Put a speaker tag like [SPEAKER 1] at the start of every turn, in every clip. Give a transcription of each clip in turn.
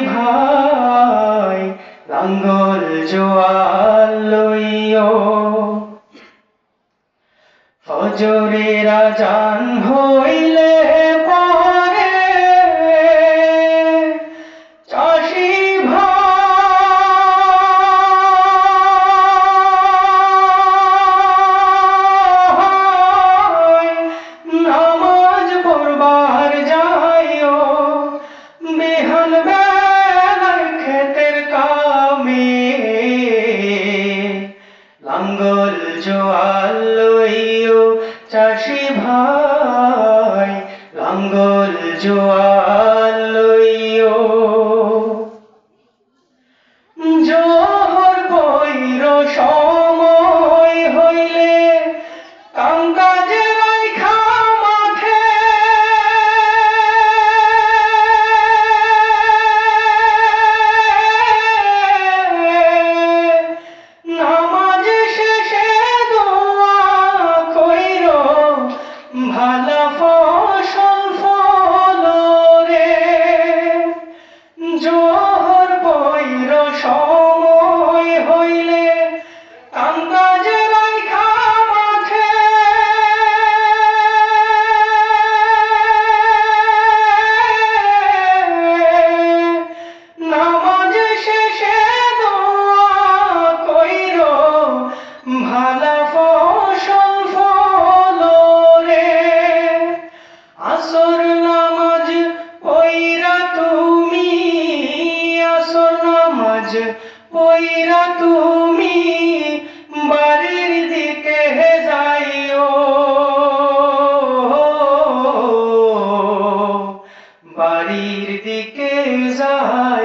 [SPEAKER 1] ভাই লাঙ্গল জোয়াল লইও। ফজরে রাজান হইল লইও চাষি ভাই লাঙ্গল জোয়া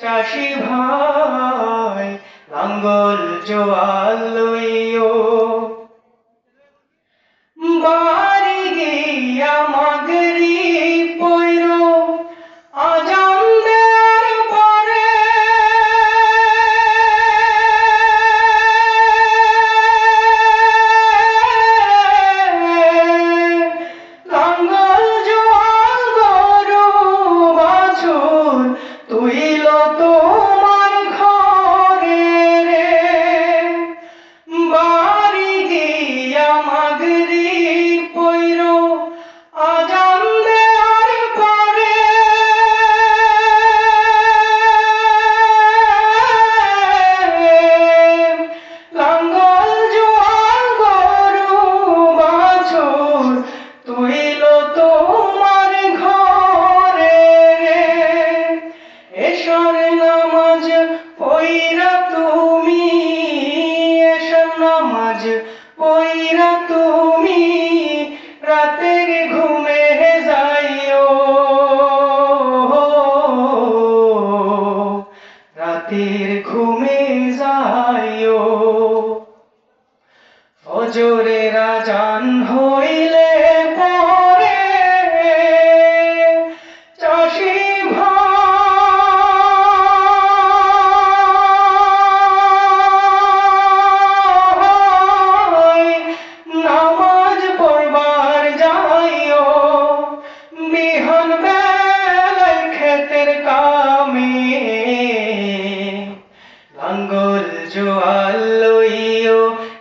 [SPEAKER 1] চাষি ভাই লাঙ্গল জোয়াল লইও। বাড়ি গিয়া মা হজুরেরা জান হইল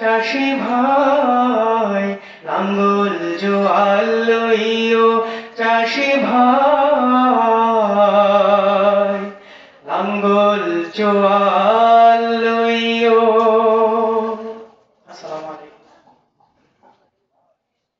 [SPEAKER 1] চাষি ভাই লাঙ্গল জোয়াল লইও চাষি ভাই লাঙ্গল জোয়াল